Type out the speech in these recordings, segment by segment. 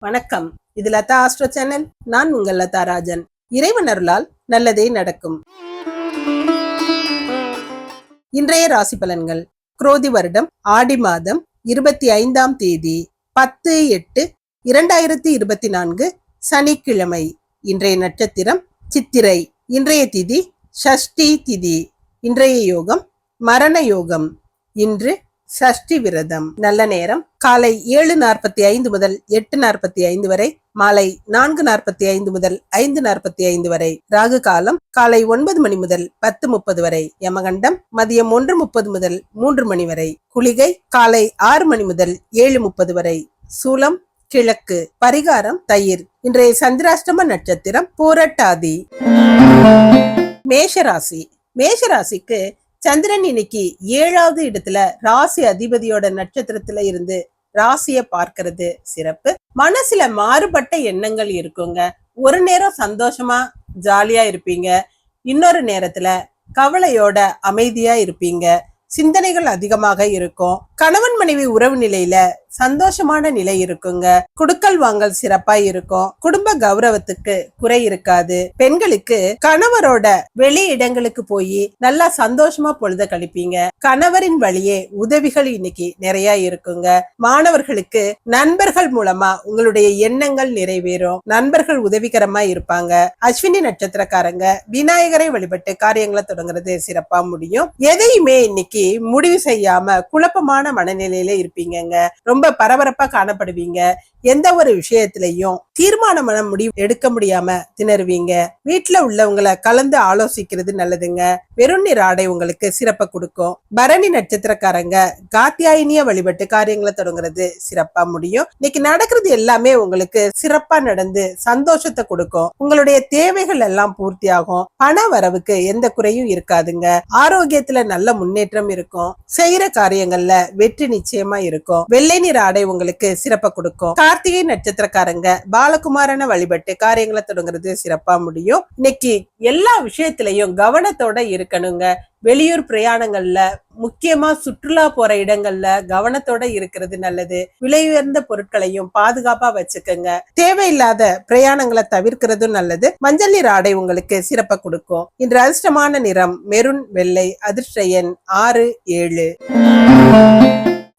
வணக்கம். இது Latha astro channel. நான் உங்கள் லதா ராஜன். இறைவன் அருளால் நல்லதே நடக்கும். இன்றைய ராசி பலன்கள். குரோதி வருடம் ஆடி மாதம் இருபத்தி ஐந்தாம் தேதி பத்து எட்டு இரண்டாயிரத்தி இருபத்தி நான்கு சனிக்கிழமை. இன்றைய நட்சத்திரம் சித்திரை. இன்றைய திதி ஷஷ்டி திதி. இன்றைய யோகம் மரண யோகம். இன்று சஷ்டி விரதம். நல்ல நேரம். காலை ஏழு நாற்பத்தி ஐந்து முதல் எட்டு நாற்பத்தி ஐந்து வரை மாலை நான்கு நாற்பத்தி ஐந்து முதல் ஐந்து நாற்பத்தி ஐந்து வரை ராகு காலம் காலை ஒன்பது மணி முதல் பத்து முப்பது வரை யமகண்டம் மதியம் ஒன்று முப்பது முதல் மூன்று மணி வரை குளிகை காலை ஆறு மணி முதல் ஏழு முப்பது வரை சூலம் கிழக்கு பரிகாரம் தயிர். இன்றைய சந்திராஷ்டம நட்சத்திரம் பூரட்டாதி. மேஷராசி. மேஷராசிக்கு சந்திரன் இன்னைக்கு ஏழாவது இடத்துல ராசி அதிபதியோட நட்சத்திரத்துல இருந்து ராசிய பார்க்கறது சிறப்பு. மனசுல மாறுபட்ட எண்ணங்கள் இருக்குங்க. ஒரு நேரம் சந்தோஷமா ஜாலியா இருப்பீங்க. இன்னொரு நேரத்துல கவலையோட அமைதியா இருப்பீங்க. சிந்தனைகள் அதிகமாக இருக்கும். கணவன் மனைவி உறவு நிலையில சந்தோஷமான நிலை இருக்குங்க. குடுக்கல் வாங்கல் சிறப்பா இருக்கும். குடும்ப கௌரவத்துக்கு குறை இருக்காது. பெண்களுக்கு கணவரோட வெளி இடங்களுக்கு போய் நல்லா சந்தோஷமா பொழுத கழிப்பீங்க. கணவரின் வழியே உதவிகள் இன்னைக்கு நிறைய இருக்குங்க. மாணவர்களுக்கு நண்பர்கள் மூலமா உங்களுடைய எண்ணங்கள் நிறைவேறும். நண்பர்கள் உதவிகரமா இருப்பாங்க. அஸ்வினி நட்சத்திரக்காரங்க விநாயகரை வழிபட்டு காரியங்களை தொடங்குறது சிறப்பா முடியும். எதையுமே இன்னைக்கு முடிவு செய்யாம குழப்பமான மனநிலையில இருப்பீங்க ரொம்ப பரபரப்பா காணப்படுவீங்க. எந்த ஒரு விஷயத்திலையும் தீர்மானமான முடிவு எடுக்க முடியாம திணறுவீங்க. வீட்டுல உள்ளவங்களை கலந்து ஆலோசிக்கிறது நல்லதுங்க. வெறும் நீர் ஆடை உங்களுக்கு சிறப்பை கொடுக்கும். பரணி நட்சத்திரக்காரங்க காத்தியாயினிய வழிபட்டு காரியங்களை தொடங்குறது சிறப்பா முடியும். இன்னைக்கு நடக்கிறது எல்லாமே உங்களுக்கு சிறப்பா நடந்து சந்தோஷத்தை கொடுக்கும். உங்களுடைய தேவைகள் எல்லாம் பூர்த்தி ஆகும் பண வரவுக்கு எந்த குறையும் இருக்காதுங்க. ஆரோக்கியத்துல நல்ல முன்னேற்றம் இருக்கும். செய்யற காரியங்கள்ல வெற்றி நிச்சயமா இருக்கும். வெள்ளை நிற ஆடை உங்களுக்கு சிறப்பை கொடுக்கும். கார்த்திகை நட்சத்திரக்காரங்க பாலகுமாரனை வழிபட்டு காரியங்களை தொடங்குறது சிறப்பா முடியும். இன்னைக்கு எல்லா விஷயத்திலையும் கவனத்தோட இருக்கணுங்க. வெளியூர் பிரயாணங்கள்ல முக்கியமா சுற்றுலா போற இடங்கள்ல கவனத்தோட இருக்கிறது நல்லது. விலை உயர்ந்த பொருட்களையும் பாதுகாப்பா வச்சுக்கோங்க. தேவையில்லாத பிரயாணங்களை தவிர்க்கிறதும் நல்லது. மஞ்சள் நிற ஆடை உங்களுக்கு சிறப்பை கொடுக்கும். இன்று அதிர்ஷ்டமான நிறம் மெருன் வெள்ளை அதிர்ஷ்ட எண் ஆறு ஏழு.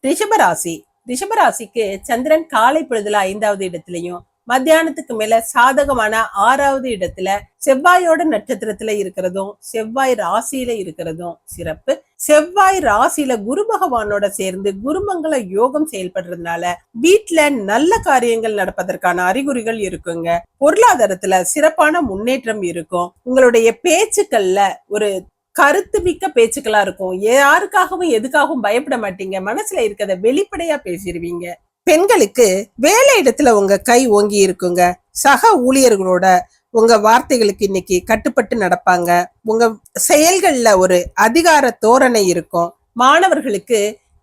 ரிஷபராசி ரிஷபராசிக்கு சந்திரன் காலை பொழுதுல ஐந்தாவது இடத்துலயும் மத்தியானத்துக்கு மேல சாதகமான ஆறாவது இடத்துல செவ்வாயோட நட்சத்திரத்துல இருக்கிறதும் செவ்வாய் ராசியில இருக்கிறதும் சிறப்பு. செவ்வாய் ராசியில குரு பகவானோட சேர்ந்து குருமங்கள யோகம் செயல்படுறதுனால வீட்டுல நல்ல காரியங்கள் நடப்பதற்கான அறிகுறிகள் இருக்குங்க. பொருளாதாரத்துல சிறப்பான முன்னேற்றம் இருக்கும். உங்களுடைய பேச்சுக்கள்ல ஒரு கருத்து மிக்க பேச்சுக்களா இருக்கும். யாருக்காகவும் எதுக்காகவும் பயப்பட மாட்டீங்க. மனசுல இருக்கிறத வெளிப்படையா பேசிடுவீங்க பெண்களுக்கு வேலை இடத்துல உங்க கை ஓங்கி இருக்குங்க. சக ஊழியர்களோட உங்க வார்த்தைகளுக்கு இன்னைக்கு கட்டுப்பட்டு நடப்பாங்க. உங்க செயல்கள்ல ஒரு அதிகார தோரணை இருக்கும். மாணவர்களுக்கு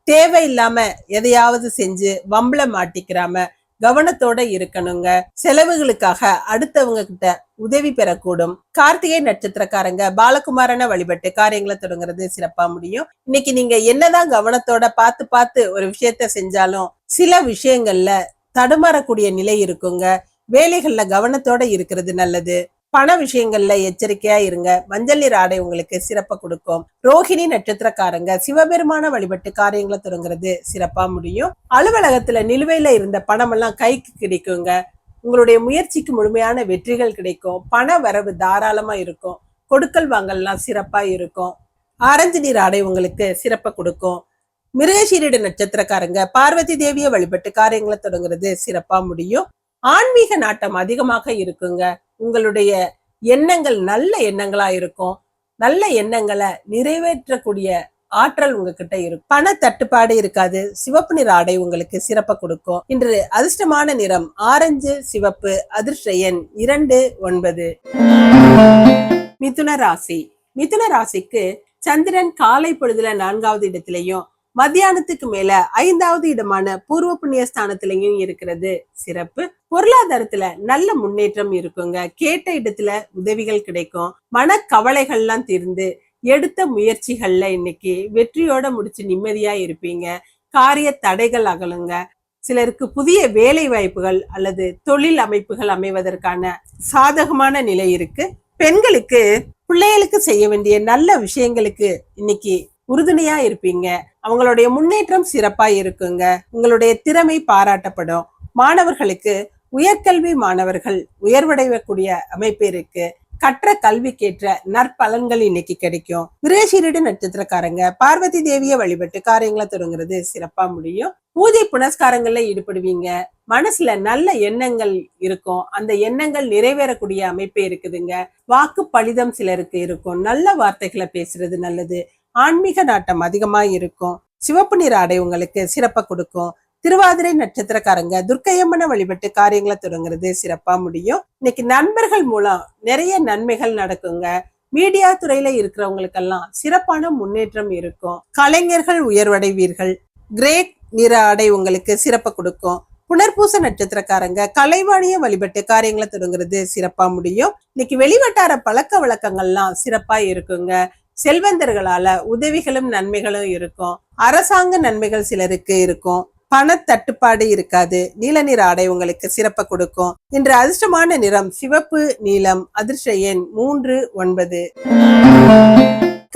தேவையில்லாம எதையாவது செஞ்சு வம்பள மாட்டிக்கிறாம கவனத்தோட இருக்கணுங்க. செலவுகளுக்காக அடுத்தவங்க கிட்ட உதவி பெறக்கூடும். கார்த்திகை நட்சத்திரக்காரங்க பாலகுமாரனை வழிபட்டு காரியங்களை தொடங்குறது சிறப்பா முடியும். இன்னைக்கு நீங்க என்னதான் கவனத்தோட பார்த்து பார்த்து ஒரு விஷயத்த செஞ்சாலும் சில விஷயங்கள்ல தடுமாறக்கூடிய நிலை இருக்குங்க. வேலைகள்ல கவனத்தோட இருக்கிறது நல்லது. பண விஷயங்கள்ல எச்சரிக்கையா இருங்க. மஞ்சள் நீர் ஆடை உங்களுக்கு சிறப்பை கொடுக்கும். ரோஹிணி நட்சத்திரக்காரங்க சிவபெருமான வழிபட்டு காரியங்களை தொடங்குறது சிறப்பா முடியும். அலுவலகத்துல நிலுவையில இருந்த பணம் எல்லாம் கைக்கு கிடைக்குங்க. உங்களுடைய முயற்சிக்கு முழுமையான வெற்றிகள் கிடைக்கும். பண வரவு தாராளமா இருக்கும். கொடுக்கல் வாங்கல்லாம் சிறப்பா இருக்கும். ஆரஞ்சு நீர் ஆடை உங்களுக்கு சிறப்பை கொடுக்கும். மிருகசீரிட நட்சத்திரக்காரங்க பார்வதி தேவியை வழிபட்டு காரியங்களை தொடங்குறது சிறப்பா முடியும். ஆன்மீக நாட்டம் அதிகமாக இருக்குங்க. உங்களுடைய எண்ணங்கள் நல்ல எண்ணங்களா இருக்கும். நல்ல எண்ணங்களை நிறைவேற்றக்கூடிய ஆற்றல் உங்ககிட்ட இருக்கும். பண தட்டுப்பாடு இருக்காது. சிவப்பு நிற ஆடை உங்களுக்கு சிறப்பை கொடுக்கும். இன்று அதிர்ஷ்டமான நிறம் ஆரஞ்சு சிவப்பு அதிர்ஷ்ட எண் இரண்டு ஒன்பது. மிதுன ராசி. மிதுன ராசிக்கு சந்திரன் காலை பொழுதுல நான்காவது இடத்திலையும் மத்தியானத்துக்கு மேல ஐந்தாவது இடமான பூர்வ புண்ணிய ஸ்தானத்திலையும் இருக்கிறது. சிறப்பு. பொருளாதாரத்துல நல்ல முன்னேற்றம் இருக்குங்க. கேட்ட இடத்துல உதவிகள் கிடைக்கும். மன கவலைகள்லாம் தீர்ந்து எடுத்த முயற்சிகள்ல இன்னைக்கு வெற்றியோட முடிச்சு நிம்மதியா இருப்பீங்க. காரிய தடைகள் அகலுங்க. சிலருக்கு புதிய வேலை வாய்ப்புகள் அல்லது தொழில் அமைப்புகள் அமைவதற்கான சாதகமான நிலை இருக்கு. பெண்களுக்கு பிள்ளைகளுக்கு செய்ய வேண்டிய நல்ல விஷயங்களுக்கு இன்னைக்கு உறுதுணையா இருப்பீங்க. அவங்களுடைய முன்னேற்றம் சிறப்பா இருக்குங்க. உங்களுடைய திறமை பாராட்டப்படும். மாணவர்களுக்கு உயர்கல்வி மாணவர்கள் உயர்வடையக்கூடிய அமைப்பு இருக்கு. கற்ற கல்விக்கேற்ற நற்பலன்கள் இன்னைக்கு கிடைக்கும். விரேஷிரடி நட்சத்திரக்காரங்க பார்வதி தேவியை வழிபட்டு காரியங்களை தொடங்குறது சிறப்பா முடியும். பூஜை புனஸ்காரங்கள்ல ஈடுபடுவீங்க. மனசுல நல்ல எண்ணங்கள் இருக்கும். அந்த எண்ணங்கள் நிறைவேறக்கூடிய அமைப்பு இருக்குதுங்க. வாக்கு பலிதம் சிலருக்கு இருக்கும். நல்ல வார்த்தைகளை பேசுறது நல்லது. ஆன்மீக நாட்டம் அதிகமா இருக்கும். சிவப்பு நிற ஆடை உங்களுக்கு சிறப்பை கொடுக்கும். திருவாதிரை நட்சத்திரக்காரங்க துர்க்கையம்மனை வழிபட்டு காரியங்களை தொடங்குறது சிறப்பா முடியும். இன்னைக்கு நண்பர்கள் மூலம் நிறைய நன்மைகள் நடக்குங்க. மீடியா துறையில இருக்கிறவங்களுக்கெல்லாம் சிறப்பான முன்னேற்றம் இருக்கும். கலைஞர்கள் உயர்வடைவீர்கள். கிரேட் நிற ஆடை உங்களுக்கு சிறப்பை கொடுக்கும். புனர்பூச நட்சத்திரக்காரங்க கலைவாணிய வழிபட்டு காரியங்களை தொடங்குறது சிறப்பா முடியும். இன்னைக்கு வெளிவட்டார பழக்க வழக்கங்கள்லாம் சிறப்பா இருக்குங்க. செல்வந்தர்களால உதவிகளும் நன்மைகளும் இருக்கும். அரசாங்க நன்மைகள் சிலருக்கு இருக்கும். பண தட்டுப்பாடு இருக்காது. நீல நிற ஆடை உங்களுக்கு சிறப்ப கொடுக்கும். இன்று அதிர்ஷ்டமான நிறம் சிவப்பு நீலம் அதிர்ஷ்ட எண் மூன்று ஒன்பது.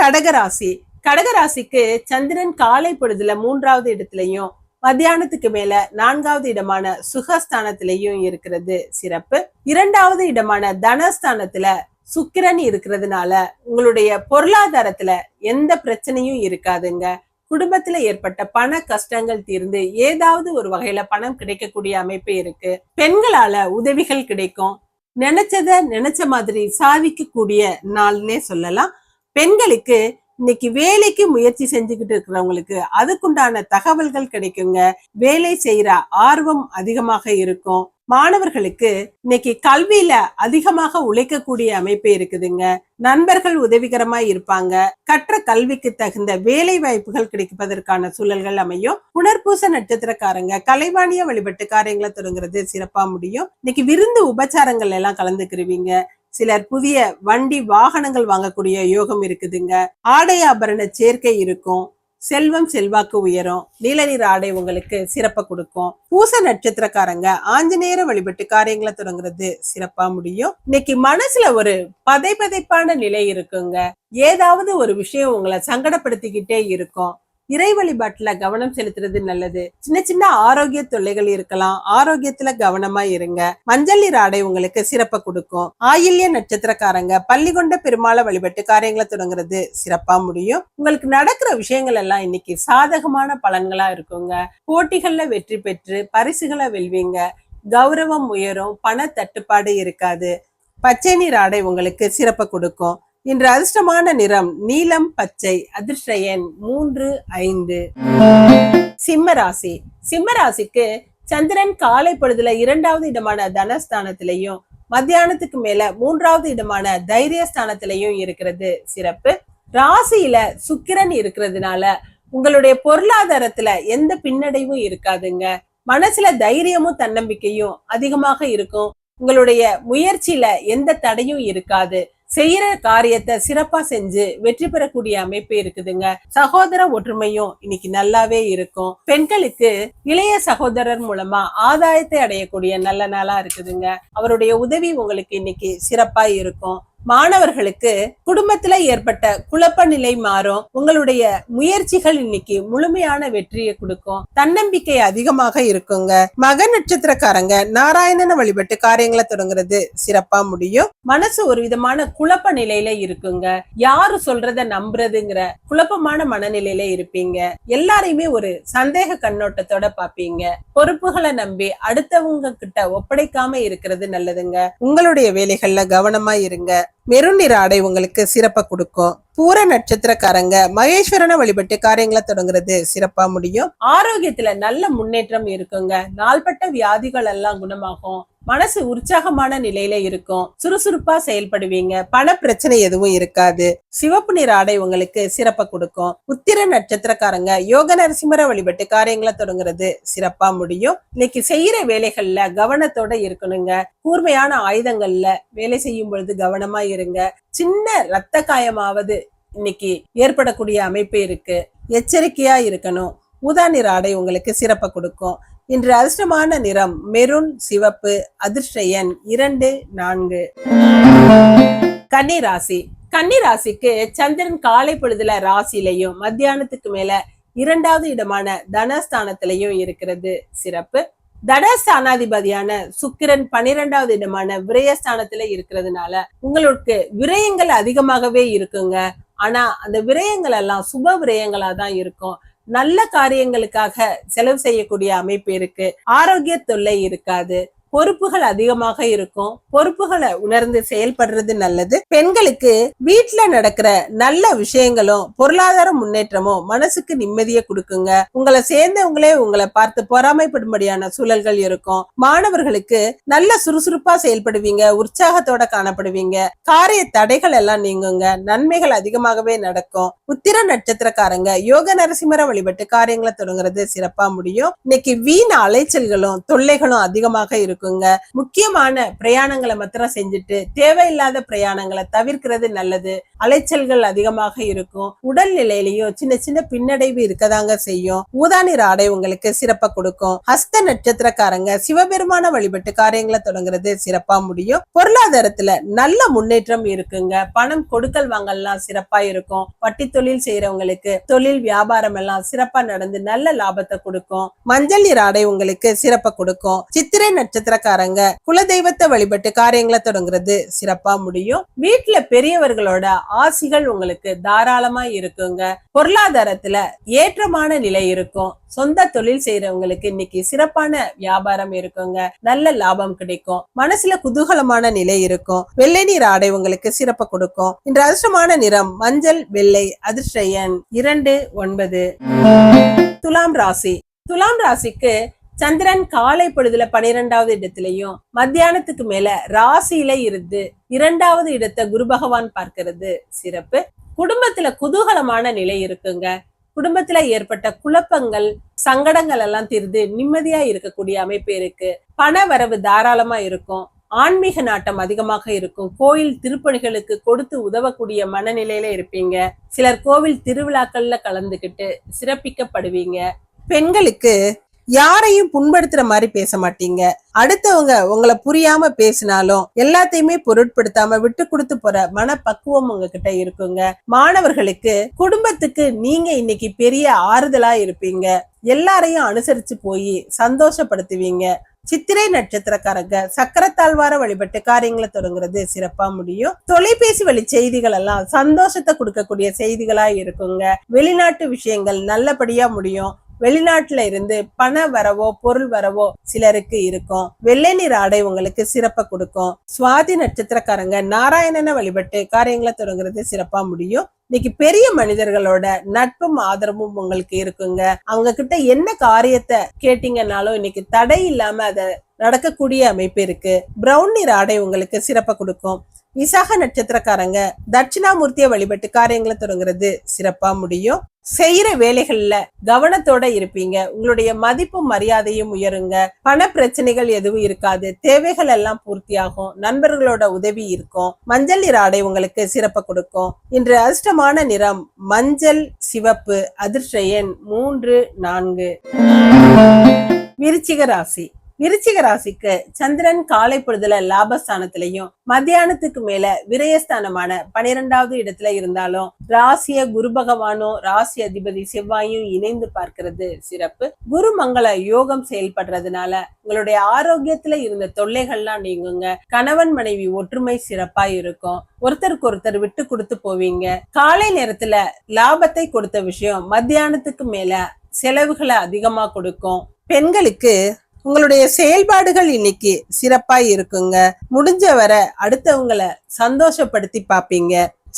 கடகராசி. கடகராசிக்கு சந்திரன் காலை பொழுதுல மூன்றாவது இடத்துலயும் மத்தியானத்துக்கு மேல நான்காவது இடமான சுகஸ்தானத்திலையும் இருக்கிறது சிறப்பு. இரண்டாவது இடமான தனஸ்தானத்துல சுக்கிரன் இருக்கிறதுனால உங்களுடைய பொருளாதாரத்துல எந்த பிரச்சனையும் இருக்காதுங்க. குடும்பத்துல ஏற்பட்ட பண கஷ்டங்கள் தீர்ந்து ஏதாவது ஒரு வகையில பணம் கிடைக்கக்கூடிய அமைப்பு இருக்கு. பெண்களால உதவிகள் கிடைக்கும். நினைச்சத நினைச்ச மாதிரி சாதிக்கக்கூடிய நாள்னே சொல்லலாம். பெண்களுக்கு இன்னைக்கு வேலைக்கு முயற்சி செஞ்சுக்கிட்டு இருக்கிறவங்களுக்கு அதுக்குண்டான தகவல்கள் கிடைக்குங்க. வேலை செய்யற ஆர்வம் அதிகமாக இருக்கும். மாணவர்களுக்கு இன்னைக்கு கல்வியில அதிகமாக உழைக்கக்கூடிய அமைப்பு இருக்குதுங்க. நண்பர்கள் உதவிகரமா இருப்பாங்க. கற்ற கல்விக்கு தகுந்த வேலை வாய்ப்புகள் கிடைப்பதற்கான சூழல்கள் அமையும். புனர்பூச நட்சத்திரக்காரங்க கலைவாணிய வழிபட்டு காரியங்களை தொடங்குறது சிறப்பா முடியும். இன்னைக்கு விருந்து உபச்சாரங்கள் எல்லாம் கலந்துக்கிருவீங்க. சிலர் புதிய வண்டி வாகனங்கள் வாங்கக்கூடிய யோகம் இருக்குதுங்க. ஆடை ஆபரண சேர்க்கை இருக்கும். செல்வம் செல்வாக்கு உயரும். நீலநீர் ஆடை உங்களுக்கு சிறப்பை கொடுக்கும். பூச நட்சத்திரக்காரங்க ஆஞ்சநேயரை வழிபட்டு காரியங்களை தொடங்குறது சிறப்பா முடியும். இன்னைக்கு மனசுல ஒரு பதை பதைப்பான நிலை இருக்குங்க. ஏதாவது ஒரு விஷயம் உங்களை சங்கடப்படுத்திக்கிட்டே இருக்கும். இறை வழிபாட்டுல கவனம் செலுத்துறது நல்லது. சின்ன சின்ன ஆரோக்கிய தொல்லைகள் இருக்கலாம். ஆரோக்கியத்துல கவனமா இருங்க. மஞ்சள் நீர் ஆடை உங்களுக்கு சிறப்பை கொடுக்கும். ஆயில்ய நட்சத்திரக்காரங்க பள்ளி கொண்ட பெருமாளை வழிபட்டு காரியங்களை தொடங்குறது சிறப்பா முடியும். உங்களுக்கு நடக்கிற விஷயங்கள் எல்லாம் இன்னைக்கு சாதகமான பலன்களா இருக்குங்க. போட்டிகள்ல வெற்றி பெற்று பரிசுகளை வெல்வீங்க. கௌரவம் உயரும் பண தட்டுப்பாடு இருக்காது. பச்சை நீர் ஆடை உங்களுக்கு சிறப்பை கொடுக்கும். இன்று அதிர்ஷ்டமான நிறம் நீலம் பச்சை அதிர்ஷ்ட எண் மூன்று ஐந்து. சிம்ம ராசி சிம்ம ராசிக்கு சந்திரன் காலை பொழுதுல இரண்டாவது இடமான தனஸ்தானத்திலையும் மத்தியானத்துக்கு மேல மூன்றாவது இடமான தைரிய ஸ்தானத்திலையும் இருக்கிறது. சிறப்பு. ராசியில சுக்கிரன் இருக்கிறதுனால உங்களுடைய பொருளாதாரத்துல எந்த பின்னடைவும் இருக்காதுங்க. மனசுல தைரியமும் தன்னம்பிக்கையும் அதிகமாக இருக்கும். உங்களுடைய முயற்சியில எந்த தடையும் இருக்காது. செய்யற காரியத்தை சிறப்பா செஞ்சு வெற்றி பெறக்கூடிய அமைப்பு இருக்குதுங்க. சகோதர ஒற்றுமையும் இன்னைக்கு நல்லாவே இருக்கும். பெண்களுக்கு இளைய சகோதரர் மூலமா ஆதாயத்தை அடையக்கூடிய நல்ல நாளா இருக்குதுங்க. அவருடைய உதவி உங்களுக்கு இன்னைக்கு சிறப்பா இருக்கும். மாணவர்களுக்கு குடும்பத்துல ஏற்பட்ட குழப்ப நிலை மாறும். உங்களுடைய முயற்சிகள் இன்னைக்கு முழுமையான வெற்றியை கொடுக்கும். தன்னம்பிக்கை அதிகமாக இருக்குங்க. மக நட்சத்திரக்காரங்க நாராயணனை வழிபட்டு காரியங்களை தொடங்குறது சிறப்பா முடியும். மனசு ஒரு விதமான குழப்ப நிலையில இருக்குங்க. யாரு சொல்றத நம்புறதுங்கிற குழப்பமான மனநிலையில இருப்பீங்க. எல்லாரையுமே ஒரு சந்தேக கண்ணோட்டத்தோட பாப்பீங்க பொறுப்புகளை நம்பி அடுத்தவங்க கிட்ட ஒப்படைக்காம இருக்கிறது நல்லதுங்க. உங்களுடைய வேலைகள்ல கவனமா இருங்க. மெருன் நிற ஆடை உங்களுக்கு சிறப்பை கொடுக்கும். பூர நட்சத்திரக்காரங்க மகேஸ்வரனை வழிபட்டு காரியங்களை தொடங்குறது சிறப்பா முடியும். ஆரோக்கியத்துல நல்ல முன்னேற்றம் இருக்குங்க. நாள்பட்ட வியாதிகள் எல்லாம் குணமாகும். மனசு உற்சாகமான நிலையில இருக்கும். சுறுசுறுப்பா செயல்படுவீங்க. பண பிரச்சனை எதுவும் இருக்காது. சிவப்பு நிற ஆடை உங்களுக்கு சிறப்பை கொடுக்கும். உத்திர நட்சத்திரக்காரங்க யோக நரசிம்மரை வழிபட்டு காரியங்களை தொடங்குறது சிறப்பா முடியும். இன்னைக்கு செய்யற வேலைகள்ல கவனத்தோட இருக்கணுங்க. கூர்மையான ஆயுதங்கள்ல வேலை செய்யும் பொழுது கவனமா இருங்க. சின்ன ரத்த காயமாவது இன்னைக்கு ஏற்படக்கூடிய அமைப்பு இருக்கு. எச்சரிக்கையா இருக்கணும். ஊதா நிற ஆடை உங்களுக்கு சிறப்பை கொடுக்கும். இன்று அதிர்ஷ்டமான நிறம் மெரூன் சிவப்பு அதிர்ஷ்ட எண் இரண்டு நான்கு. கன்னி ராசி கன்னி ராசிக்கு சந்திரன் காலை பொழுதுல ராசியிலையும் மத்தியானத்துக்கு மேல இரண்டாவது இடமான தனஸ்தானத்திலையும் இருக்கிறது. சிறப்பு. தனஸ்தானாதிபதியான சுக்கிரன் பனிரெண்டாவது இடமான விரயஸ்தானத்துல இருக்கிறதுனால உங்களுக்கு விரயங்கள் அதிகமாகவே இருக்குங்க. ஆனா அந்த விரயங்கள் எல்லாம் சுப விரயங்களா தான் இருக்கும். நல்ல காரியங்களுக்காக செலவு செய்யக்கூடிய அமைப்பு இருக்கு. ஆரோக்கிய தொல்லை இருக்காது. பொறுப்புகள் அதிகமாக இருக்கும். பொறுப்புகளை உணர்ந்து செயல்படுறது நல்லது. பெண்களுக்கு வீட்டுல நடக்கிற நல்ல விஷயங்களும் பொருளாதார முன்னேற்றமும் மனசுக்கு நிம்மதியை கொடுக்குங்க. உங்களை சேர்ந்தவங்களே உங்களை பார்த்து பொறாமைப்படும்படியான சூழல்கள் இருக்கும். மாணவர்களுக்கு நல்ல சுறுசுறுப்பா செயல்படுவீங்க உற்சாகத்தோட காணப்படுவீங்க. காரிய தடைகள் எல்லாம் நீங்குங்க. நன்மைகள் அதிகமாகவே நடக்கும். உத்திர நட்சத்திரக்காரங்க யோக நரசிம்மர வழிபட்டு காரியங்களை தொடங்குறது சிறப்பா முடியும். இன்னைக்கு வீண் அலைச்சல்களும் தொல்லைகளும் அதிகமாக இருக்கும். இருக்குங்க முக்கியமான பிரயாணங்களை மாத்திரம் செஞ்சுட்டு தேவையில்லாத பிரயாணங்களை தவிர்க்கிறது நல்லது. அலைச்சல்கள் அதிகமாக இருக்கும். உடல் நிலையிலையும் சின்ன சின்ன பின்னடைவு இருக்கதாங்க செய்யும். ஊதானிற ஆடை உங்களுக்கு சிறப்பா கொடுக்கும். ஹஸ்த நட்சத்திரக்காரங்க சிவபெருமான வழிபட்டு காரியங்களை தொடங்குறது சிறப்பா முடியும். பொருளாதாரத்துல நல்ல முன்னேற்றம் இருக்குங்க. பணம் கொடுக்கல் வாங்கல்லாம் சிறப்பா இருக்கும். வட்டி தொழில் செய்யறவங்களுக்கு தொழில் வியாபாரம் எல்லாம் சிறப்பா நடந்து நல்ல லாபத்தை கொடுக்கும். மஞ்சள் நீர் ஆடை உங்களுக்கு சிறப்பை கொடுக்கும். சித்திரை நட்சத்திரக்காரங்க குலதெய்வத்தை வழிபட்டு காரியங்களை தொடங்குறது சிறப்பா முடியும். வீட்டுல பெரியவர்களோட ஆசிகள் உங்களுக்கு தாராளமா இருக்குங்க. பொருளாதாரத்துல ஏற்றமான நிலை இருக்கும். சொந்த தொழில் செய்யறவங்களுக்கு இன்னைக்கு சிறப்பான வியாபாரம் இருக்குங்க. நல்ல லாபம் கிடைக்கும். மனசுல குதூகலமான நிலை இருக்கும். வெள்ளை நீர் ஆடை உங்களுக்கு சிறப்பு கொடுக்கும். இன்று அதிர்ஷ்டமான நிறம் மஞ்சள் வெள்ளை அதிர்ஷ்ட எண் இரண்டு ஒன்பது. துலாம் ராசி. துலாம் ராசிக்கு சந்திரன் காலை பொழுதுல பனிரெண்டாவது இடத்துலயும் மத்தியானத்துக்கு மேல ராசியில இருந்து இரண்டாவது இடத்தை குரு பகவான் பார்க்கிறது சிறப்பு. குடும்பத்துல குதூகலமான நிலை இருக்குங்க. குடும்பத்துல ஏற்பட்ட குழப்பங்கள் சங்கடங்கள் எல்லாம் தீர்ந்து நிம்மதியா இருக்கக்கூடிய அமைப்பு இருக்கு. பண வரவு தாராளமா இருக்கும். ஆன்மீக நாட்டம் அதிகமாக இருக்கும். கோயில் திருப்பணிகளுக்கு கொடுத்து உதவக்கூடிய மனநிலையில இருப்பீங்க. சிலர் கோவில் திருவிழாக்கள்ல கலந்துகிட்டு சிறப்பிக்கப்படுவீங்க. பெண்களுக்கு யாரையும் புண்படுத்துற மாதிரி பேச மாட்டீங்க. அடுத்தவங்க உங்களை புரியாம பேசினாலும் எல்லாத்தையுமே பொருட்படுத்தாம விட்டு கொடுத்து போற மனப்பக்குவம் உங்ககிட்ட இருக்குங்க. மாணவர்களுக்கு குடும்பத்துக்கு நீங்க இன்னைக்கு பெரிய ஆறுதலா இருப்பீங்க. எல்லாரையும் அனுசரிச்சு போய் சந்தோஷப்படுத்துவீங்க. சித்திரை நட்சத்திரக்காரங்க சக்கரத்தாழ்வார வழிபட்டு காரியங்களை தொடங்குறது சிறப்பா முடியும். தொலைபேசி வழி செய்திகள் எல்லாம் சந்தோஷத்தை கொடுக்கக்கூடிய செய்திகளா இருக்குங்க. வெளிநாட்டு விஷயங்கள் நல்லபடியா முடியும். வெளிநாட்டுல இருந்து பண வரவோ பொருள் வரவோ சிலருக்கு இருக்கும். வெள்ளை நிற ஆடை உங்களுக்கு சிறப்பை கொடுக்கும். சுவாதி நட்சத்திரக்காரங்க நாராயணனை வழிபட்டு காரியங்களை தொடங்குறது சிறப்பா முடியும். இன்னைக்கு பெரிய மனிதர்களோட நட்பும் ஆதரவும் உங்களுக்கு இருக்குங்க. அவங்க கிட்ட என்ன காரியத்தை கேட்டீங்கன்னாலும் இன்னைக்கு தடை இல்லாம அதை நடக்கக்கூடிய அமைப்பு இருக்கு. பிரவுன் நிற ஆடை உங்களுக்கு சிறப்பை கொடுக்கும். விசாக நட்சத்திரக்காரங்க தட்சிணாமூர்த்தியை வழிபட்டு காரியங்களை தொடங்குறது சிறப்பா முடியும். செய்யற வேலைகள்ல கவனத்தோட இருப்பீங்க. உங்களுடைய மதிப்பும் மரியாதையும் உயருங்க. பண பிரச்சனைகள் எதுவும் இருக்காது. தேவைகள் எல்லாம் பூர்த்தியாகும். நண்பர்களோட உதவி இருக்கும். மஞ்சள் நிற ஆடை உங்களுக்கு சிறப்பை கொடுக்கும். இன்று அதிர்ஷ்டமான நிறம் மஞ்சள் சிவப்பு அதிர்ஷ்ட எண் மூன்று நான்கு. விருச்சிக ராசி. விருச்சிக ராசிக்கு சந்திரன் காலை பொழுதுல லாபஸ்தானத்திலையும் மத்தியானத்துக்கு மேல விரயஸ்தானமான பனிரெண்டாவது இடத்துல இருந்தாலும் ராசிய குரு பகவானும் ராசி அதிபதி செவ்வாயும் இணைந்து பார்க்கிறது சிறப்பு. குரு மங்கள யோகம் செயல்படுறதுனால உங்களுடைய ஆரோக்கியத்துல இருந்த தொல்லைகள்லாம் நீங்குங்க. கணவன் மனைவி ஒற்றுமை சிறப்பா இருக்கும். ஒருத்தருக்கு ஒருத்தர் விட்டு கொடுத்து போவீங்க. காலை நேரத்துல லாபத்தை கொடுத்த விஷயம் மத்தியானத்துக்கு மேல செலவுகளை அதிகமா கொடுக்கும். பெண்களுக்கு உங்களுடைய செயல்பாடுகள் இன்னைக்கு சிறப்பா இருக்குங்க. முடிஞ்ச வரை அடுத்தவங்கள சந்தோஷப்படுத்தி பார்ப்பீங்க.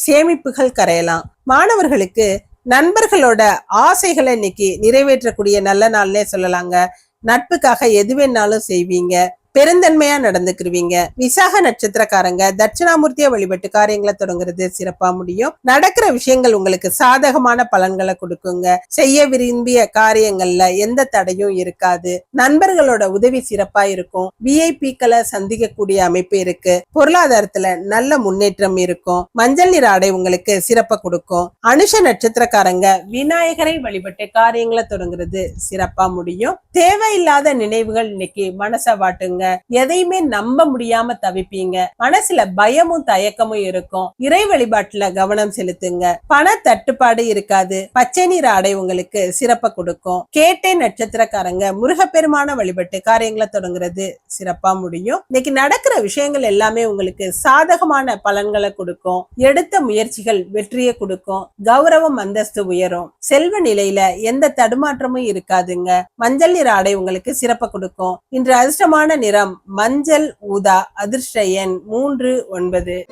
சேமிப்புகள் கரையலாம். மாணவர்களுக்கு நண்பர்களோட ஆசைகளை இன்னைக்கு நிறைவேற்றக்கூடிய நல்ல நாள்னே சொல்லலாங்க. நட்புக்காக எது வேணாலும் செய்வீங்க. பெருந்தன்மையா நடந்துக்கிருவீங்க. விசாக நட்சத்திரக்காரங்க தட்சிணாமூர்த்தியை வழிபட்டு காரியங்களை தொடங்குறது சிறப்பா முடியும். நடக்கிற விஷயங்கள் உங்களுக்கு சாதகமான பலன்களை கொடுக்குங்க. செய்ய விரும்பிய காரியங்கள்ல எந்த தடையும் இருக்காது. நண்பர்களோட உதவி சிறப்பா இருக்கும். விஐபிக்களை சந்திக்கக்கூடிய அமைப்பு இருக்கு. பொருளாதாரத்துல நல்ல முன்னேற்றம் இருக்கும். மஞ்சள் நிற ஆடை உங்களுக்கு சிறப்பை கொடுக்கும். அனுஷ நட்சத்திரக்காரங்க விநாயகரை வழிபட்டு காரியங்களை தொடங்குறது சிறப்பா முடியும். தேவையில்லாத நினைவுகள் இன்னைக்கு மனசை வாட்டுங்க. எதையுமே நம்ப முடியாம தவிப்பீங்க மனசுல பயமும் தயக்கமும் இருக்கும். இறை வழிபாட்டுல கவனம் செலுத்துங்க. பண தட்டுப்பாடு இருக்காது. பச்சை நிற ஆடை உங்களுக்கு சிறப்ப கொடுக்கும். கேட்டை நட்சத்திரக்காரங்க முருகப்பெருமான வழிபட்டு காரியங்களை தொடங்குறது சிறப்பா முடியும். இன்னைக்கு நடக்கிற விஷயங்கள் எல்லாமே உங்களுக்கு சாதகமான பலன்களை கொடுக்கும். எடுத்த முயற்சிகள் வெற்றியை கொடுக்கும். கௌரவம் அந்தஸ்து உயரும். செல்வ நிலையில எந்த தடுமாற்றமும் இருக்காதுங்க. மஞ்சள் நிற ஆடை உங்களுக்கு சிறப்ப கொடுக்கும். இன்று அதிர்ஷ்டமான நிறம் மஞ்சள் ஊதா அதிர்ஷ்ட எண் மூன்று ஒன்பது.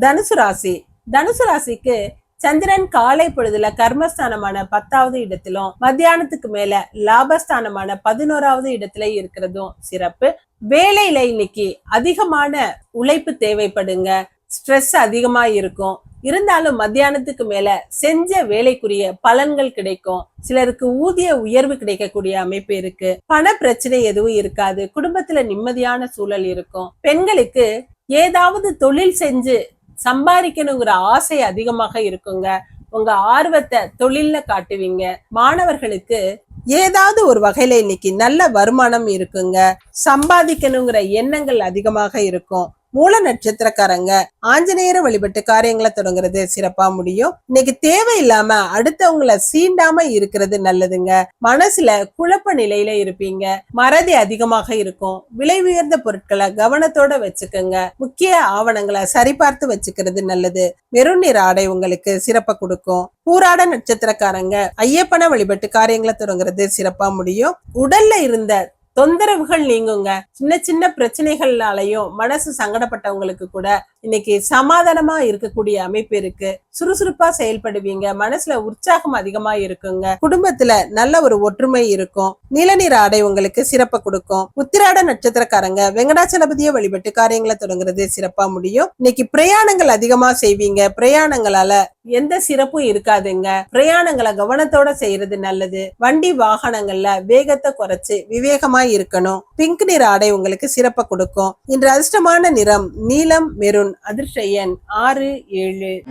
தனுசு ராசி. தனுசு ராசிக்கு சந்திரன் காலை பொழுதுல கர்மஸ்தானமான பத்தாவது இடத்திலும் மத்தியானத்துக்கு மேல லாபஸ்தானமான பதினோராவது இடத்துல இருக்கிறதும் சிறப்பு. வேலையில இன்னைக்கு அதிகமான உழைப்பு தேவைப்படுங்க. ஸ்ட்ரெஸ் அதிகமா இருக்கும் இருந்தாலும் மத்தியானத்துக்கு மேல செஞ்ச வேலைக்குரிய பலன்கள் கிடைக்கும். சிலருக்கு ஊதிய உயர்வு கிடைக்கக்கூடிய அமைப்பு இருக்கு. பண பிரச்சனை எதுவும் இருக்காது. குடும்பத்துல நிம்மதியான சூழல் இருக்கும். பெண்களுக்கு ஏதாவது தொழில் செஞ்சு சம்பாதிக்கணுங்கிற ஆசை அதிகமாக இருக்குங்க. உங்க ஆர்வத்தை தொழில்ல காட்டுவீங்க. மாணவர்களுக்கு ஏதாவது ஒரு வகையில இன்னைக்கு நல்ல வருமானம் இருக்குங்க. சம்பாதிக்கணுங்கிற எண்ணங்கள் அதிகமாக இருக்கும். மூல நட்சத்திரக்காரங்க. ஆஞ்சநேயரை வழிபட்டு காரியங்களை தொடங்குறது சிறப்பா முடியும். இன்னைக்கு தேவையில்லாம அடுத்தவங்களை சீண்டாம இருக்கிறது நல்லதுங்க. மனசுல குழப்ப நிலையில இருப்பீங்க. மறதி அதிகமாக இருக்கும். விலை உயர்ந்த பொருட்களை கவனத்தோட வச்சுக்கோங்க. முக்கிய ஆவணங்களை சரிபார்த்து வச்சுக்கிறது நல்லது. மெருந் நிற ஆடை உங்களுக்கு சிறப்பை கொடுக்கும். பூராட நட்சத்திரக்காரங்க ஐயப்பனை வழிபட்டு காரியங்களை தொடங்குறது சிறப்பா முடியும். உடல்ல இருந்த தொந்தரவுகள் நீங்குங்க. சின்ன சின்ன பிரச்சனைகள்னாலையும் மனசு சங்கடப்பட்டவங்களுக்கு கூட இன்னைக்கு சமாதானமா இருக்கக்கூடிய அமைப்பு இருக்கு. சுறுசுறுப்பா செயல்படுவீங்க. மனசுல உற்சாகம் அதிகமா இருக்குங்க. குடும்பத்துல நல்ல ஒரு ஒற்றுமை இருக்கும். நீலநீர் ஆடை உங்களுக்கு சிறப்பை கொடுக்கும். உத்திராட நட்சத்திரக்காரங்க வெங்கடாச்சலபதியை வழிபட்டு காரியங்களை தொடங்குறது சிறப்பா முடியும். இன்னைக்கு பிரயாணங்கள் அதிகமா செய்வீங்க. பிரயாணங்களால எந்த சிறப்பும் இருக்காதுங்க. பிரயாணங்களை கவனத்தோட செய்யறது நல்லது. வண்டி வாகனங்கள்ல வேகத்தை குறைச்சு விவேகமா இருக்கணும். பிங்க் நிற ஆடை உங்களுக்கு சிறப்பை கொடுக்கும். இன்று அதிர்ஷ்டமான நிறம் நீலம் மெருன் அதிர்ஷ்ட எண் ஆறு ஏழு.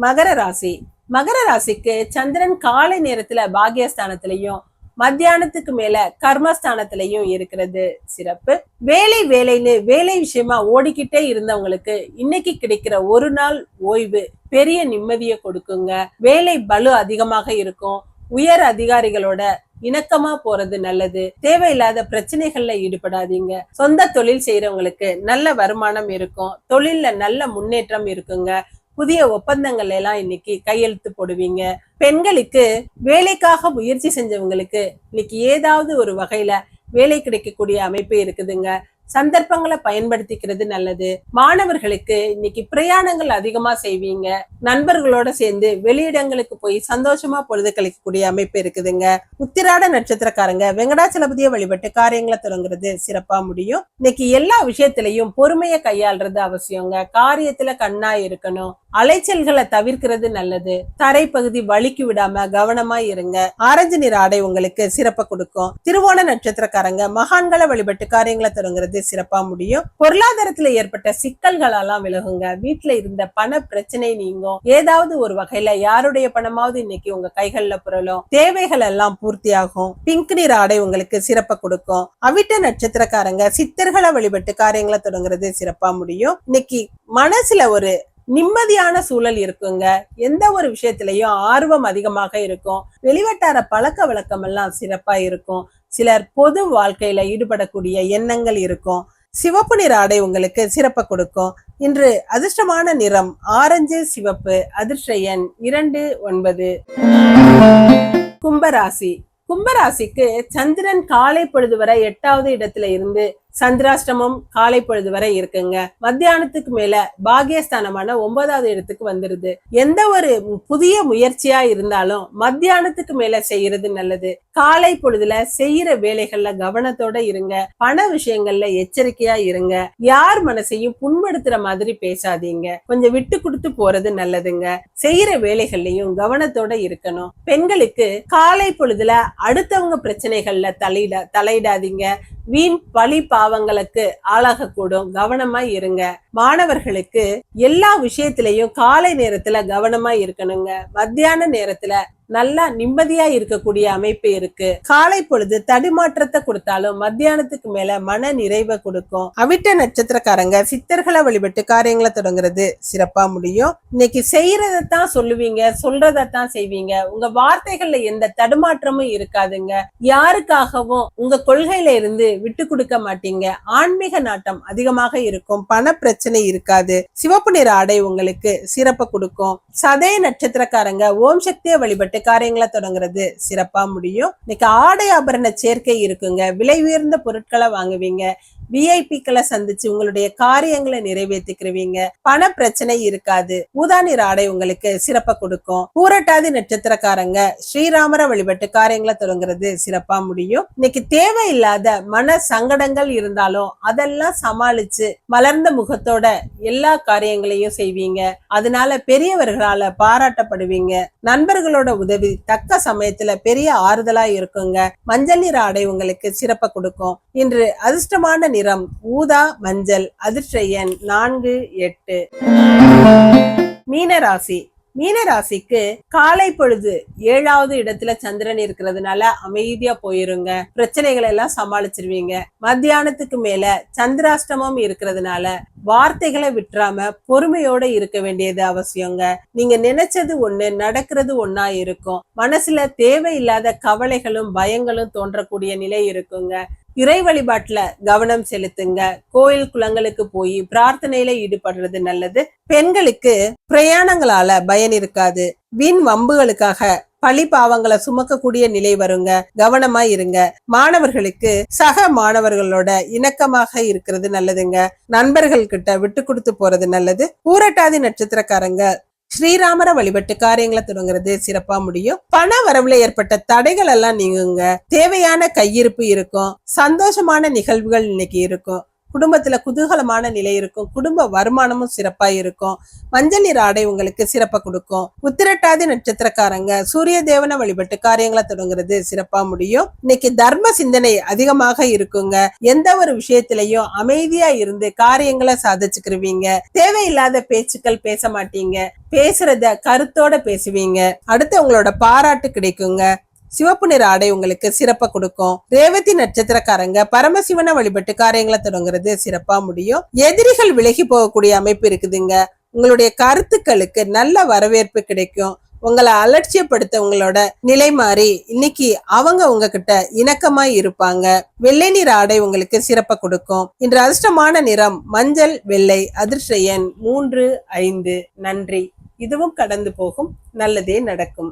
மகர ராசி. மகர ராசிக்கு சந்திரன் காலை நேரத்துல பாகியஸ்தானத்திலையும் மத்தியானத்துக்கு மேல கர்மஸ்தானத்திலையும் இருக்கிறது. சிறப்பு. வேலை வேலைன்னு வேலை விஷயமா ஓடிக்கிட்டே இருந்தவங்களுக்கு இன்னைக்கு கிடைக்கிற ஒரு நாள் ஓய்வு. பெரிய நிம்மதியை கொடுக்குங்க. வேலை பலு அதிகமாக இருக்கும். உயர் அதிகாரிகளோட இணக்கமா போறது நல்லது. தேவையில்லாத பிரச்சனைகள்ல ஈடுபடாதீங்க. சொந்த தொழில் செய்யறவங்களுக்கு நல்ல வருமானம் இருக்கும். தொழில்ல நல்ல முன்னேற்றம் இருக்குங்க. புதிய ஒப்பந்தங்கள் எல்லாம் இன்னைக்கு கையெழுத்து போடுவீங்க. பெண்களுக்கு வேலைக்காக முயற்சி செஞ்சவங்களுக்கு இன்னைக்கு ஏதாவது ஒரு வகையில வேலை கிடைக்கக்கூடிய அமைப்பு இருக்குதுங்க. சந்தர்ப்பங்களை பயன்படுத்திக்கிறது நல்லது. மாணவர்களுக்கு இன்னைக்கு பிரயாணங்கள் அதிகமா செய்வீங்க. நண்பர்களோட சேர்ந்து வெளியிடங்களுக்கு போய் சந்தோஷமா பொழுது கழிக்கக்கூடிய அமைப்பு இருக்குதுங்க. உத்திராட நட்சத்திரக்காரங்க வெங்கடாச்சலபதியை வழிபட்டு காரியங்களை தொடங்குறது சிறப்பா முடியும். இன்னைக்கு எல்லா விஷயத்திலையும் பொறுமையை கையாளுறது அவசியங்க. காரியத்துல கண்ணா இருக்கணும். அலைச்சல்களை தவிர்க்கிறது நல்லது. தரைப்பகுதி வலிக்கு விடாம கவனமா இருங்க. ஆரஞ்சு நிற ஆடை உங்களுக்கு சிறப்பை கொடுக்கும். திருவோண நட்சத்திரக்காரங்க மகான்களை வழிபட்டு காரியங்களை தொடங்குறது சிறப்பா முடியும். பொருளாதாரத்துல ஏற்பட்ட சிக்கல்களெல்லாம் விலகுங்க. வீட்டுல இருந்த பண பிரச்சனை நீங்கும். ஏதாவது ஒரு வகையில யாருடைய பணமாவது இன்னைக்கு உங்க கைகள்ல புரளும். தேவைகள் எல்லாம் பூர்த்தி ஆகும் பிங்க் நிற ஆடை உங்களுக்கு சிறப்பை கொடுக்கும். அவிட்ட நட்சத்திரக்காரங்க சித்தர்களை வழிபட்டு காரியங்களை தொடங்குறது சிறப்பா முடியும். இன்னைக்கு மனசுல ஒரு நிம்மதியான சூழல் இருக்குங்க. எந்த ஒரு விஷயத்திலையும் ஆர்வம் அதிகமாக இருக்கும். வெளிவட்டார பழக்க வழக்கம் எல்லாம் சிறப்பா இருக்கும். சிலர் பொது வாழ்க்கையில ஈடுபடக்கூடிய எண்ணங்கள் இருக்கும். சிவப்பு நிற ஆடை உங்களுக்கு சிறப்பை கொடுக்கும். இன்று அதிர்ஷ்டமான நிறம் ஆரஞ்சு சிவப்பு அதிர்ஷ்ட எண் இரண்டு ஒன்பது. கும்பராசி. கும்பராசிக்கு சந்திரன் காலை பொழுது வரை எட்டாவது இடத்துல இருந்து சந்திராஷ்டமம் காலை பொழுது வரை இருக்குங்க. மத்தியானத்துக்கு மேல பாகியஸ்தானமான ஒன்பதாவது இடத்துக்கு வந்துருது. எந்த ஒரு புதிய முயற்சியா இருந்தாலும் மத்தியானத்துக்கு மேல செய்யறது நல்லது. காலை பொழுதுல செய்யற வேலைகள்ல கவனத்தோட இருங்க. பண விஷயங்கள்ல எச்சரிக்கையா இருங்க. யார் மனசையும் புண்படுத்துற மாதிரி பேசாதீங்க. கொஞ்சம் விட்டு கொடுத்து போறது நல்லதுங்க. செய்யற வேலைகள்லயும் கவனத்தோட இருக்கணும். பெண்களுக்கு காலை பொழுதுல அடுத்தவங்க பிரச்சனைகள்ல தலையிட தலையிடாதீங்க. வீண் பழி பாவங்களுக்கு ஆளாகக்கூடும். கவனமா இருங்க. மாணவர்களுக்கு எல்லா விஷயத்திலையும் காலை நேரத்துல கவனமா இருக்கணுங்க. மத்தியான நேரத்துல நல்லா நிம்மதியா இருக்கக்கூடிய அமைப்பு இருக்கு. காலை பொழுது தடுமாற்றத்தை கொடுத்தாலும் மத்தியானத்துக்கு மேல மன நிறைவை கொடுக்கும். அவிட்ட நட்சத்திரக்காரங்க சித்தர்களை வழிபட்டு காரியங்களை தொடங்குறது சிறப்பா முடியும். இன்னைக்கு செய்யறதைத்தான் சொல்லுவீங்க சொல்றதைத்தான் செய்வீங்க. உங்க வார்த்தைகள்ல எந்த தடுமாற்றமும் இருக்காதுங்க. யாருக்காகவும் உங்க கொள்கையில இருந்து விட்டு கொடுக்க மாட்டீங்க. ஆன்மீக நாட்டம் அதிகமாக இருக்கும். பண பிரச்சனை இருக்காது. சிவப்பு நிற ஆடை உங்களுக்கு சிறப்பை கொடுக்கும். சதய நட்சத்திரக்காரங்க ஓம் சக்தியை வழிபட்டு காரியங்களை தொடங்குறது சிறப்பா முடியும். இன்னைக்கு ஆடை ஆபரண சேர்க்கை இருக்குங்க. விலை உயர்ந்த பொருட்களை வாங்குவீங்க. விஐபிக்களை சந்திச்சு உங்களுடைய காரியங்களை நிறைவேற்றிக்கிறவீங்க பண பிரச்சனை இருக்காது. ஊதா நிற ஆடை உங்களுக்கு சிறப்பை கொடுக்கும். பூரட்டாதி நட்சத்திரக்காரங்க ஸ்ரீராமரை வழிபட்டு காரியங்களை தொடங்குறது சிறப்பா முடியும். இன்னைக்கு தேவையில்லாத மன சங்கடங்கள் இருந்தாலும் அதெல்லாம் சமாளிச்சு மலர்ந்த முகத்தோட எல்லா காரியங்களையும் செய்வீங்க. அதனால பெரியவர்களால பாராட்டப்படுவீங்க. நண்பர்களோட உதவி தக்க சமயத்துல பெரிய ஆறுதலா இருக்குங்க. மஞ்சள் நிற ஆடை உங்களுக்கு சிறப்பை கொடுக்கும். இன்று அதிர்ஷ்டமான நிறம் ஊதா மஞ்சள் அதிர்ஷ்டன் நான்கு எட்டு. மீனராசி. மீனராசிக்கு காலை பொழுது ஏழாவது இடத்துல சந்திரன் இருக்கிறதுனால அமைதியா போயிருங்க. பிரச்சனைகளை எல்லாம் சமாளிச்சிருவீங்க. மத்தியானத்துக்கு மேல சந்திராஷ்டமம் இருக்கிறதுனால வார்த்தைகளை விட்டுறாம பொறுமையோட இருக்க வேண்டியது அவசியங்க. நீங்க நினைச்சது ஒண்ணு நடக்கிறது ஒன்னா இருக்கும். மனசுல தேவையில்லாத கவலைகளும் பயங்களும் தோன்றக்கூடிய நிலை இருக்குங்க. இறை வழிபாட்டுல கவனம் செலுத்துங்க. கோயில் குளங்களுக்கு போய் பிரார்த்தனையில ஈடுபடுறது நல்லது. பெண்களுக்கு பிரயாணங்களால பயன் இருக்காது. வீண் வம்புகளுக்காக பழி பாவங்களை சுமக்கக்கூடிய நிலை வருங்க. கவனமா இருங்க. மாணவர்களுக்கு சக மாணவர்களோட இணக்கமாக இருக்கிறது நல்லதுங்க. நண்பர்கள் கிட்ட விட்டு கொடுத்து போறது நல்லது. பூரட்டாதி நட்சத்திரக்காரங்க ஸ்ரீராமரை வழிபட்டு காரியங்களை தொடங்குறது சிறப்பா முடியும். பண வரவுல ஏற்பட்ட தடைகள் எல்லாம் நீங்குங்க. தேவையான கையிருப்பு இருக்கும். சந்தோஷமான நிகழ்வுகள் இன்னைக்கு இருக்கும். குடும்பத்துல குதூகலமான நிலை இருக்கும். குடும்ப வருமானமும் சிறப்பா இருக்கும். மஞ்சள் நிற ஆடை உங்களுக்கு சிறப்பை கொடுக்கும். உத்திரட்டாதி நட்சத்திரக்காரங்க சூரிய தேவனை வழிபட்டு காரியங்களை தொடங்குறது சிறப்பா முடியும். இன்னைக்கு தர்ம சிந்தனை அதிகமாக இருக்குங்க. எந்த ஒரு விஷயத்திலையும் அமைதியா இருந்து காரியங்களை சாதிச்சுக்கிருவீங்க. தேவையில்லாத பேச்சுக்கள் பேச மாட்டீங்க. பேசுறத கருத்தோட பேசுவீங்க. அடுத்து உங்களோட பாராட்டு கிடைக்குங்க. சிவப்பு நிற ஆடை உங்களுக்கு சிறப்பா கொடுக்கும். ரேவதி நட்சத்திரக்காரங்க பரமசிவனை வழிபட்டு காரியங்களை தொடங்குறது சிறப்பா முடியும். எதிரிகள் விலகி போகக்கூடிய அமைப்பு இருக்குதுங்க. உங்களுடைய கருத்துக்களுக்கு நல்ல வரவேற்பு கிடைக்கும். உங்களை அலட்சியப்படுத்தவங்களோட நிலை மாறி இன்னைக்கு அவங்க உங்ககிட்ட இணக்கமா இருப்பாங்க. வெள்ளை நிற ஆடை உங்களுக்கு சிறப்பை கொடுக்கும். இன்று அதிர்ஷ்டமான நிறம் மஞ்சள் வெள்ளை அதிர்ஷ்ட எண் மூன்று ஐந்து. நன்றி. இதுவும் கடந்து போகும். நல்லதே நடக்கும்.